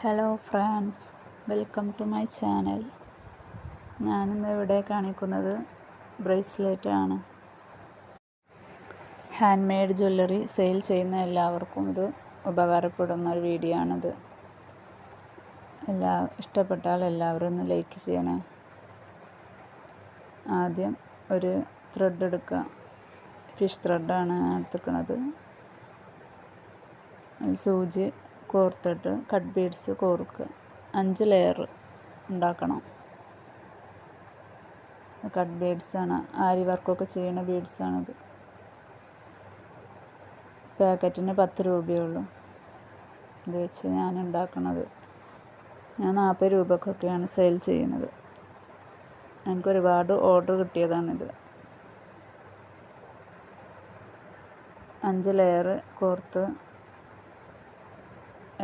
Hello friends welcome to my channel ഞാനിന്ന് ഇവിടെ കാണിക്കുന്നത് ബ്രേസ്ലെറ്റ് ആണ് ഹാൻഡ് മെയ്ഡ് ജ്വല്ലറി സെയിൽ ചെയ്യുന്ന എല്ലാവർക്കും ഇത് ഉപകാരപ്പെടുന്ന ഒരു വീഡിയോ ആണിത്. എല്ലാ ഇഷ്ടപ്പെട്ടാൽ എല്ലാവരും ഒന്ന് ലൈക്ക് ചെയ്യണേ. ആദ്യം ഒരു ത്രെഡ് എടുക്കുക. ഫിഷ് ത്രെഡാണ് ഞാൻ എടുത്തിക്കണത് സൂചി കോർത്തിട്ട് കട്ട് ബീഡ്സ് കോർക്ക് അഞ്ച് ലെയർ ഉണ്ടാക്കണം. കട്ട് ബീഡ്സാണ് ആരി വർക്കൊക്കെ ചെയ്യുന്ന ബീഡ്സാണിത് പാക്കറ്റിന് പത്ത് രൂപയേ ഉള്ളൂ ഇത് വെച്ച് ഞാൻ ഉണ്ടാക്കണത്. ഞാൻ നാൽപ്പത് രൂപക്കൊക്കെയാണ് സെയിൽ ചെയ്യുന്നത്. എനിക്ക് ഒരുപാട് ഓർഡർ കിട്ടിയതാണിത്. അഞ്ച് ലെയർ കോർത്ത്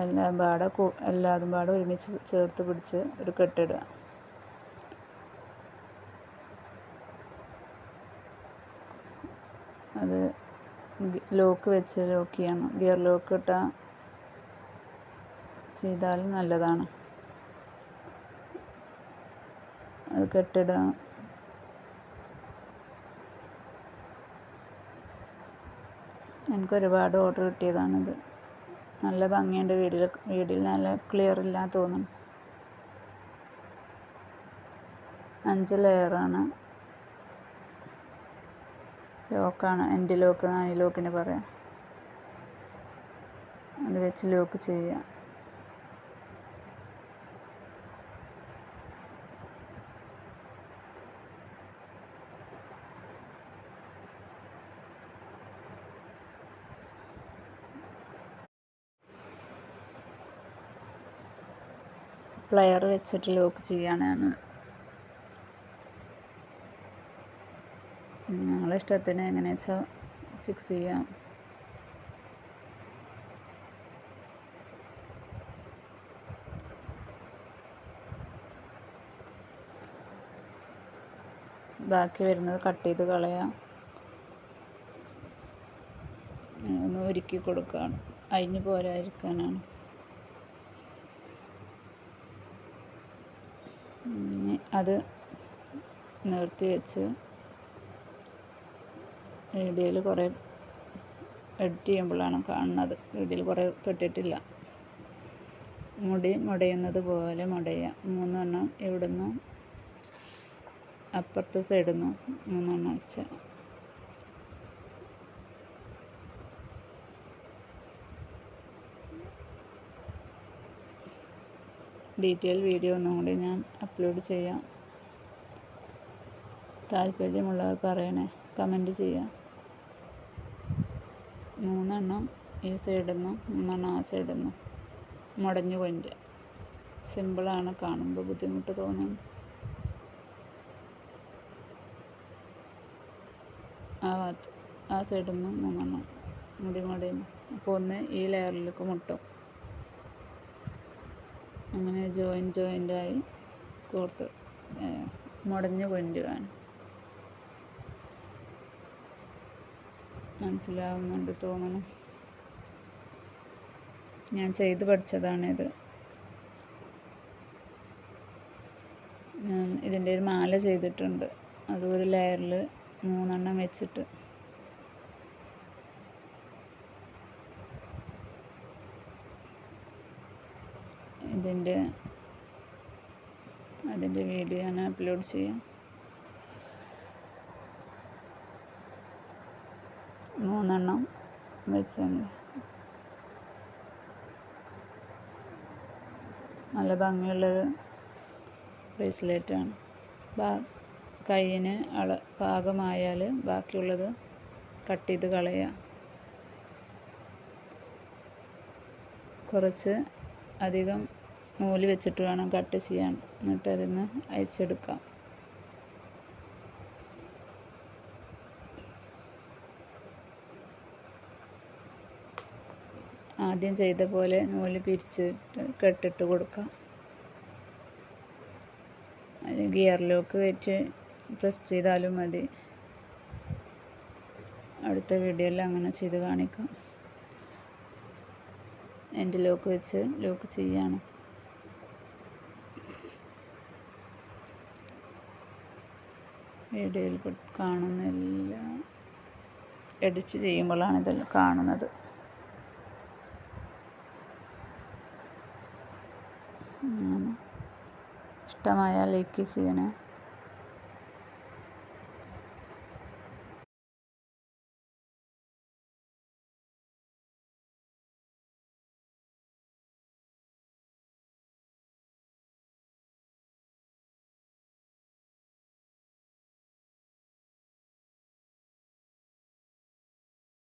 എല്ലാം പാടെ എല്ലാതും പാടെ ഒരുമിച്ച് ചേർത്ത് പിടിച്ച് ഒരു കെട്ടിടുക. അത് ലോക്ക് വെച്ച് ലോക്ക് ചെയ്യണം. ഗിയർ ലോക്ക് ഇട്ടാൽ ചെയ്താൽ നല്ലതാണ്. അത് കെട്ടിടുക എനിക്ക് ഒരുപാട് ഓർഡർ കിട്ടിയതാണിത്. നല്ല ഭംഗിയുണ്ട് വീടിൽ വീടിൽ നല്ല ക്ലിയർ ഇല്ല തോന്നുന്നു. അഞ്ച് ലെയറാണ് ലോക്കാണ് എന്റെ ലോക്ക് നാനി ലോക്കിന് പറയാം. അത് വെച്ച് ലോക്ക് ചെയ്യുക പ്ലെയർ വെച്ചിട്ട് ലോക്ക് ചെയ്യാനാണ് നിങ്ങളുടെ ഇഷ്ടത്തിന് എങ്ങനെ വെച്ചാൽ ഫിക്സ് ചെയ്യാം. ബാക്കി വരുന്നത് കട്ട് ചെയ്ത് കളയാം. ഒന്ന് ഒരുക്കി കൊടുക്കുകയാണ് അരിഞ്ഞു പോരാതിരിക്കാനാണ്. അത് നിർത്തി വെച്ച് വീഡിയോയിൽ കുറേ എഡിറ്റ് ചെയ്യുമ്പോഴാണ് കാണുന്നത്. വീഡിയോയിൽ കുറേ പെട്ടിട്ടില്ല. മുടി മുടയുന്നത് പോലെ മുടയുക. മൂന്നെണ്ണം ഇവിടുന്ന് അപ്പുറത്തെ സൈഡിൽ നിന്ന് മൂന്നെണ്ണം വെച്ച. ഡീറ്റെയിൽ വീഡിയോ ഒന്നും കൂടി ഞാൻ അപ്ലോഡ് ചെയ്യാം. താല്പര്യമുള്ളവർ പറയണേ കമന്റ് ചെയ്യാം. മൂന്നെണ്ണം ഈ സൈഡിൽ നിന്നും മൂന്നെണ്ണം ആ സൈഡിൽ നിന്നും മുടഞ്ഞു കൊണ്ട് സിമ്പിളാണ് കാണുമ്പോൾ ബുദ്ധിമുട്ട് തോന്നും. ആ ഭാഗത്ത് ആ സൈഡിൽ നിന്നും മൂന്നെണ്ണം. മുടി മുടിയും. അപ്പോൾ ഒന്ന് ഈ ലെയറിലേക്ക് മുട്ടും. അങ്ങനെ ജോയിൻ ജോയിന്റായി കോർത്ത് മുടഞ്ഞു കൊണ്ടുപോകാൻ മനസ്സിലാവുന്നുണ്ട് തോന്നുന്നു ഞാൻ ചെയ്ത് പഠിച്ചതാണിത് ഇതിന്റെ ഒരു മാല ചെയ്തിട്ടുണ്ട്. അതൊരു ലെയറിൽ മൂന്നെണ്ണം വെച്ചിട്ട്. ഇതിന്റെ അതിന്റെ വീഡിയോ ഞാൻ അപ്ലോഡ് ചെയ്യാം. മൂന്നെണ്ണം വെച്ചുണ്ട് നല്ല ഭംഗിയുള്ളൊരു ബ്രേസ്ലെറ്റാണ്. ബാ കയ്യിന് അള പാകമായാൽ ബാക്കിയുള്ളത് കട്ട് ചെയ്ത് കളയുക കുറച്ച് അധികം നൂൽ വെച്ചിട്ട് വേണം കട്ട് ചെയ്യാൻ. എന്നിട്ട് അതിൽ നിന്ന് അയച്ചെടുക്കാം. ആദ്യം ചെയ്ത പോലെ നൂൽ പിരിച്ചിട്ട് കെട്ടിട്ട് കൊടുക്കാം. അല്ലെങ്കിൽ ഗിയർ ലോക്ക് വെച്ച് പ്രസ് ചെയ്താലും മതി. അടുത്ത വീഡിയോയിൽ അങ്ങനെ ചെയ്ത് കാണിക്കാം. എന്റെ ലോക്ക് വെച്ച് ലോക്ക് ചെയ്യാണ്. വീഡിയോയിൽ കാണുന്നില്ല. എഡിറ്റ് ചെയ്യുമ്പോഴാണ് ഇതെല്ലാം കാണുന്നത്. ഇഷ്ടമായാൽ ലൈക്ക് ചെയ്യണേ.